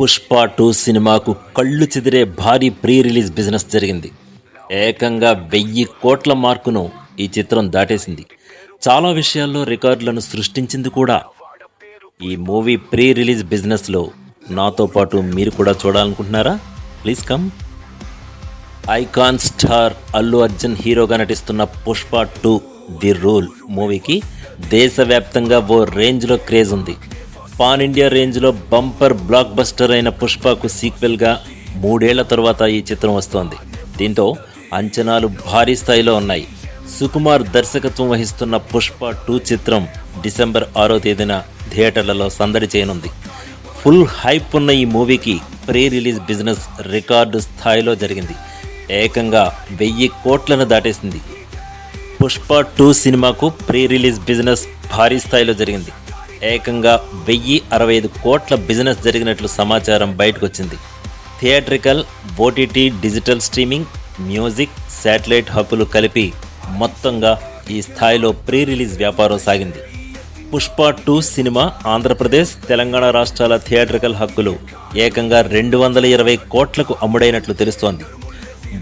Pushpa two సినిమాకు కళ్ళు చెదిరే భారీ ప్రీ రిలీజ్ బిజినెస్ జరిగింది. ఏకంగా వెయ్యి కోట్ల మార్కును ఈ చిత్రం దాటేసింది. చాలా విషయాల్లో రికార్డులను సృష్టించింది కూడా. ఈ మూవీ ప్రీ రిలీజ్ బిజినెస్లో నాతో పాటు మీరు కూడా చూడాలనుకుంటున్నారా? Please come. Icon star Allu Arjun హీరోగా నటిస్తున్న పుష్ప టూ ది రూల్ మూవీకి దేశవ్యాప్తంగా ఓ రేంజ్లో క్రేజ్ ఉంది. పాన్ ఇండియా రేంజ్లో బంపర్ బ్లాక్ బస్టర్ అయిన పుష్పకు సీక్వెల్గా మూడేళ్ళ తర్వాత ఈ చిత్రం వస్తోంది. దీంతో అంచనాలు భారీ స్థాయిలో ఉన్నాయి. సుకుమార్ దర్శకత్వం వహిస్తున్న పుష్ప టూ చిత్రం డిసెంబర్ ఆరో తేదీన థియేటర్లలో సందడి చేయనుంది. ఫుల్ హైప్ ఉన్న ఈ మూవీకి ప్రీ రిలీజ్ బిజినెస్ రికార్డు స్థాయిలో జరిగింది. ఏకంగా వెయ్యి కోట్లను దాటేసింది. పుష్ప టూ సినిమాకు ప్రీ రిలీజ్ బిజినెస్ భారీ స్థాయిలో జరిగింది. ఏకంగా వెయ్యి అరవై ఐదు కోట్ల బిజినెస్ జరిగినట్లు సమాచారం బయటకు వచ్చింది theatrical OTT digital streaming music satellite హక్కులు కలిపి మొత్తంగా ఈ స్థాయిలో ప్రీ రిలీజ్ వ్యాపారం సాగింది. పుష్ప టూ సినిమా ఆంధ్రప్రదేశ్ తెలంగాణ రాష్ట్రాల థియేట్రికల్ హక్కులు ఏకంగా రెండు వందల ఇరవై కోట్లకు అమ్ముడైనట్లు తెలుస్తోంది.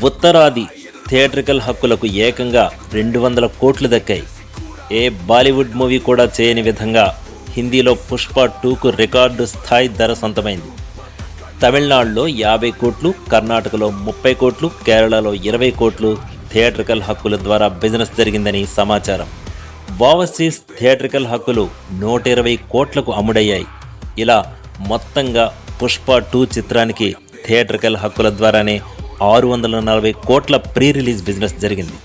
ఉత్తరాది థియేట్రికల్ హక్కులకు ఏకంగా రెండు వందల కోట్లు దక్కాయి. ఏ బాలీవుడ్ మూవీ కూడా చేయని విధంగా హిందీలో పుష్ప టూకు రికార్డు స్థాయి ధర సొంతమైంది. తమిళనాడులో యాభై కోట్లు కర్ణాటకలో ముప్పై కోట్లు కేరళలో ఇరవై కోట్లు థియేట్రికల్ హక్కుల ద్వారా బిజినెస్ జరిగిందని సమాచారం. ఓవర్సీస్ థియేట్రికల్ హక్కులు నూట ఇరవై కోట్లకు అమ్ముడయ్యాయి. ఇలా మొత్తంగా పుష్ప టూ చిత్రానికి థియేట్రికల్ హక్కుల ద్వారానే ఆరు వందల నలభై కోట్ల ప్రీ రిలీజ్ బిజినెస్ జరిగింది.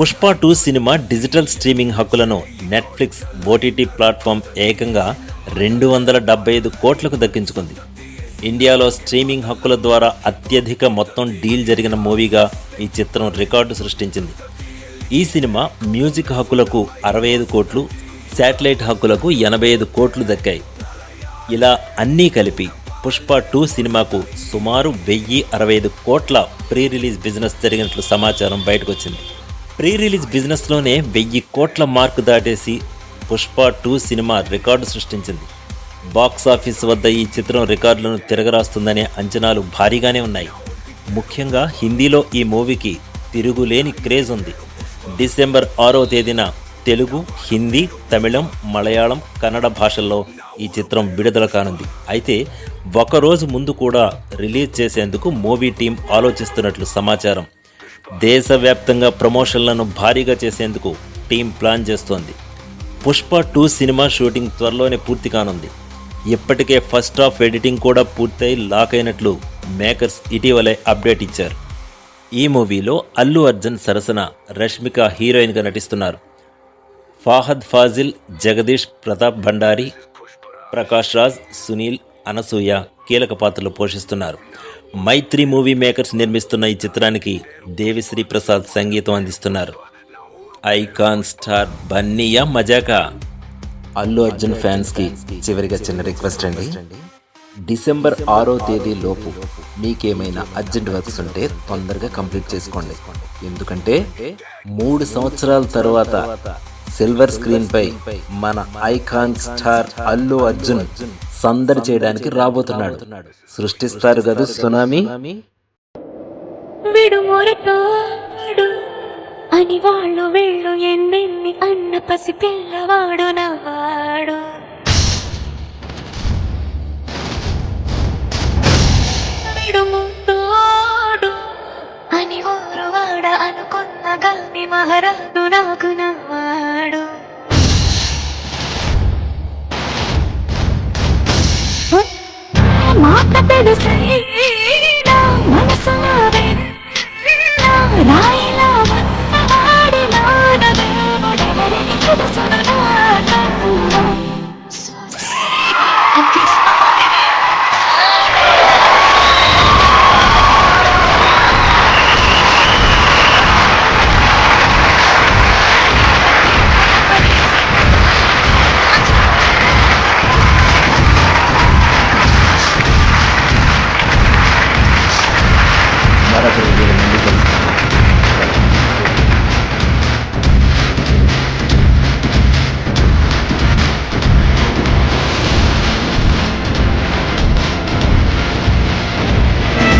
పుష్ప టూ సినిమా డిజిటల్ స్ట్రీమింగ్ హక్కులను నెట్ఫ్లిక్స్ ఓటీటీ ప్లాట్ఫామ్ ఏకంగా రెండు వందల డెబ్బై ఐదు కోట్లకు దక్కించుకుంది. ఇండియాలో స్ట్రీమింగ్ హక్కుల ద్వారా అత్యధిక మొత్తం డీల్ జరిగిన మూవీగా ఈ చిత్రం రికార్డు సృష్టించింది. ఈ సినిమా మ్యూజిక్ హక్కులకు అరవై ఐదు కోట్లు శాటిలైట్ హక్కులకు ఎనభై ఐదు కోట్లు దక్కాయి. ఇలా అన్నీ కలిపి పుష్ప టూ సినిమాకు సుమారు వెయ్యి అరవై ఐదు కోట్ల ప్రీ రిలీజ్ బిజినెస్ జరిగినట్లు సమాచారం బయటకు వచ్చింది ప్రీ రిలీజ్ బిజినెస్లోనే వెయ్యి కోట్ల మార్కు దాటేసి పుష్ప టూ సినిమా రికార్డు సృష్టించింది. బాక్స్ ఆఫీస్ వద్ద ఈ చిత్రం రికార్డులను తిరగరాస్తుందనే అంచనాలు భారీగానే ఉన్నాయి. ముఖ్యంగా హిందీలో ఈ మూవీకి తిరుగులేని క్రేజ్ ఉంది. డిసెంబర్ ఆరో తేదీన తెలుగు హిందీ తమిళం మలయాళం కన్నడ భాషల్లో ఈ చిత్రం విడుదల కానుంది. అయితే ఒకరోజు ముందు కూడా రిలీజ్ చేసేందుకు మూవీ టీం ఆలోచిస్తున్నట్లు సమాచారం. దేశవ్యాప్తంగా ప్రమోషన్లను భారీగా చేసేందుకు టీం ప్లాన్ చేస్తోంది. పుష్ప టూ సినిమా షూటింగ్ త్వరలోనే పూర్తి కానుంది. ఇప్పటికే ఫస్ట్ హాఫ్ ఎడిటింగ్ కూడా పూర్తయి లాక్ అయినట్లు మేకర్స్ ఇటీవలే అప్డేట్ ఇచ్చారు. ఈ మూవీలో అల్లు అర్జున్ సరసన రష్మిక హీరోయిన్గా నటిస్తున్నారు. ఫాహద్ ఫాజిల్ జగదీష్ ప్రతాప్ భండారి ప్రకాష్ రాజ్ సునీల్ అనసూయ కీలక పాత్రలు పోషిస్తున్నారు. మైత్రి మూవీ మేకర్స్ నిర్మిస్తున్న ఈ చిత్రానికి దేవిశ్రీ ప్రసాద్ సంగీతం అందిస్తున్నారు. ఐకాన్ స్టార్ బన్నీయా మజాకా. అల్లు అర్జున్ ఫ్యాన్స్కి చివరిగా చిన్న రిక్వెస్ట్ అండి. డిసెంబర్ ఆరో తేదీ లోపు మీకేమైనా అర్జెంట్ వర్క్స్ ఉంటే తొందరగా కంప్లీట్ చేసుకోండి. ఎందుకంటే మూడు సంవత్సరాల తర్వాత సిల్వర్ స్క్రీన్ పై మన ఐకాన్ స్టార్ అల్లు అర్జున్ సందడి చేయడానికి రాబోతున్నాడు. సృష్టిస్తారు కదా సునామీ? అని వాళ్ళు వీళ్ళు ఎన్నెన్ని అన్న పసి పిల్లవాడు నవ్వాడు అని ఊరు వాడ అనుకున్న గాని మహారాజు నాకు నవ్వాడు మాట తెలుసైనా మనసులో రాయ